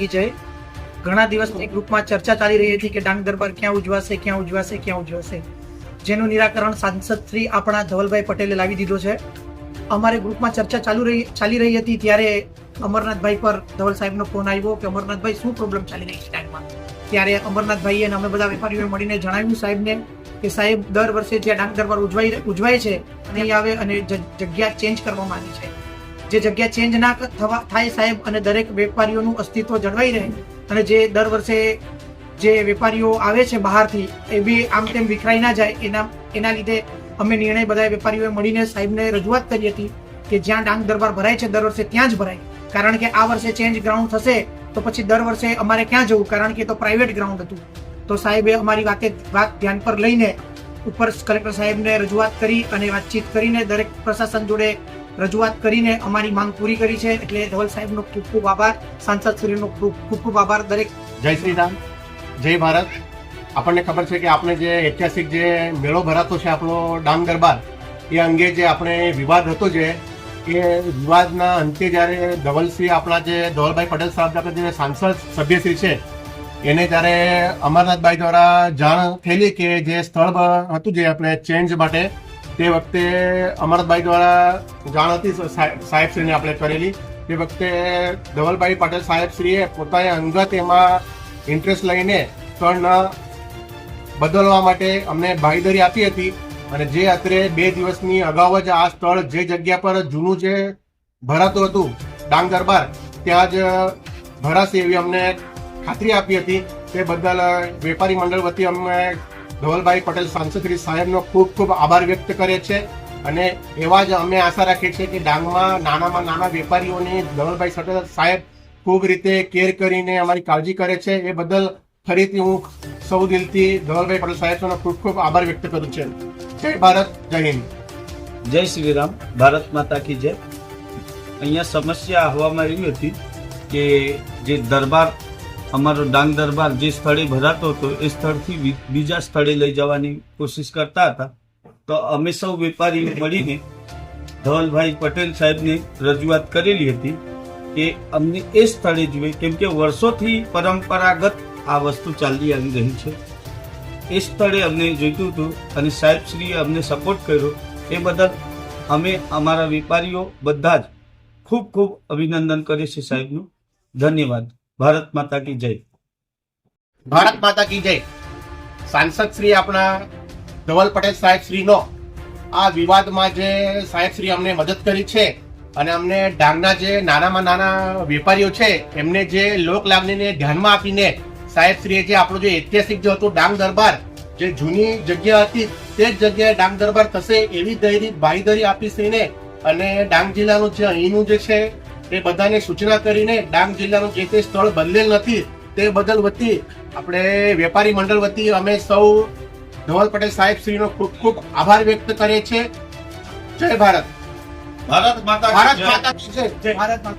કી જય. ઘણા દિવસથી ગ્રુપમાં ચર્ચા ચાલી રહી હતી કે ડાંગ દરબાર ક્યાં ઉજવાશે ક્યાં ઉજવાશે ક્યાં ઉજવાશે. જેનું નિરાકરણ સાંસદ શ્રી આપણા ધવલભાઈ પટેલે લાવી દીધો છે. અમારે ગ્રુપમાં ચર્ચા ચાલુ રહી ચાલી રહી હતી ત્યારે અમરનાથભાઈ પર ધવલ સાહેબનો ફોન આવ્યો કે અમરનાથભાઈ શું પ્રોબ્લેમ ચાલી રહી છે ડાંગમાં? ત્યારે અમરનાથભાઈએ અને અમે બધા વેપારીઓએ મળીને જણાવ્યું સાહેબને કે સાહેબ દર વર્ષે જે ડાંગ દરબાર ઉજવાય ઉજવાય છે નહીં આવે અને જગ્યા ચેન્જ કરવામાં આવી છે. જે જગ્યા ચેન્જ ના થવા થાય સાહેબ, અને દરેક વેપારીઓનું અસ્તિત્વ જળવાઈ રહે. અને જે દર વર્ષે જે વેપારીઓ આવે છે બહારથી, એ બી આમ તેમ વિખરાઈ ના જાય. એના એના લીધે અમે નિર્ણય બધા વેપારીઓએ મળીને સાહેબને રજૂઆત કરી હતી કે જ્યાં ડાંગ દરબાર ભરાય છે, દર વર્ષે ત્યાં જ ભરાય. કારણ કે આ વર્ષે ચેન્જ ગ્રાઉન્ડ થશે, તો પછી દર વર્ષે અમારે ક્યાં જવું? કારણ કે તો પ્રાઇવેટ ગ્રાઉન્ડ હતું. તો સાહેબે અમારી વાતે વાત ધ્યાન પર લઈને ઉપર કલેક્ટર સાહેબને રજૂઆત કરી અને વાતચીત કરીને દરેક પ્રશાસન જોડે રજૂઆત કરીને અમારી માંગ પૂરી કરી છે. એટલે ધવલ સાહેબનો ખૂબ ખૂબ આભાર. સાંસદ શ્રીનો ખૂબ ખૂબ આભાર. દરેક જય શ્રી રામ. જય ભારત. આપણને ખબર છે કે આપણે જે ઐતિહાસિક જે મેળો ભરાતો છે, આપણો ડાંગ દરબાર, એ અંગે જે આપણે વિવાદ હતો જે, એ વિવાદના અંતે જ્યારે ધવલસિંહ આપણા જે ધવલભાઈ પટેલ સાહેબ, આપણે જે સાંસદ સભ્યશ્રી છે, એને ત્યારે અમરનાથભાઈ દ્વારા જાણ થયેલી કે જે સ્થળ હતું જે આપણે ચેન્જ માટે તે વખતે અમરતભાઈ દ્વારા જાણ હતી સાહેબ- સાહેબશ્રીને આપણે કરેલી. તે વખતે ધવલભાઈ પટેલ સાહેબશ્રીએ પોતાને અંગત એમાં ઇન્ટરેસ્ટ લઈને સ્થળ બદલવા માટે અમને ભાગીદારી આપી હતી અને જે અત્રે બે દિવસની અગાઉ જ આ સ્થળ જે જગ્યા પર જૂનું જે ભરાતું હતું, ડાંગ દરબાર, ત્યાં જ ભરાશે એવી અમને ખાતરી આપી હતી. તે બદલ વેપારી મંડળ વતી અમે ધવલભાઈ પટેલ સાંસદ શ્રી સાહેબનો ખૂબ ખૂબ આભાર વ્યક્ત કરે છે. અને એવા જ અમે આશા રાખીએ છીએ કે ડાંગમાં નાનામાં નાના વેપારીઓની ધવલભાઈ પટેલ સાહેબ ખૂબ રીતે કેર કરીને અમારી કાળજી કરે છે. એ બદલ ફરીથી હું સૌ દિલથી ધવલભાઈ પટેલ સાહેબનો ખૂબ ખૂબ આભાર વ્યક્ત કરું છું. જય ભારત, જય હિન્દ. જય શ્રી રામ. ભારત માતા કી જય. અહીંયા સમસ્યા આવવામાં આવી હતી કે જે દરબાર અમારો ડાંગ દરબાર જે સ્થળે ભરાતો હતો, એ સ્થળથી બીજા સ્થળે લઈ જવાની કોશિશ કરતા હતા. તો અમે સૌ વેપારી મળીને ધવલભાઈ પટેલ સાહેબને રજૂઆત કરેલી હતી કે અમને એ સ્થળે જોઈએ કેમ કે વર્ષોથી પરંપરાગત આ વસ્તુ ચાલી આવી રહી છે. એ સ્થળે અમને જોઈતું હતું અને સાહેબશ્રીએ અમને સપોર્ટ કર્યો. એ બદલ અમે અમારા વેપારીઓ બધા જ ખૂબ ખૂબ અભિનંદન કરીએ છીએ સાહેબનું. ધન્યવાદ. ભારત માતા કી જય. ભારત માતા કી જય. સાંસદ શ્રી આપણા ધવલ પટેલ સાહેબ શ્રીનો આ વિવાદમાં જે સાહેબ શ્રી અમને મદદ કરી છે અને અમને ડાંગના જે નાનામાં નાના વેપારીઓ છે, એમને જે લોક લાગણીને ધ્યાનમાં આપીને સાહેબ શ્રીએ જે આપણો જે ઐતિહાસિક જે હતું ડાંગ દરબાર, જે જૂની જગ્યા હતી, તે જ જગ્યાએ ડાંગ દરબાર થશે એવી ધૈર્ય બાંયધરી આપી શ્રીને અને ડાંગ જિલ્લાનું જે અહીંનું જે છે એ બધાને સૂચના કરીને ડાંગ જિલ્લાનું જે તે સ્થળ બદલેલ નથી તે બદલ વતી આપણે વેપારી મંડળ વતી અમે સૌ ધવલ પટેલ સાહેબ શ્રીનો ખૂબ ખૂબ આભાર વ્યક્ત કરીએ છીએ. જય ભારત. ભારત માતા ભારત માતા જય. ભારત માતા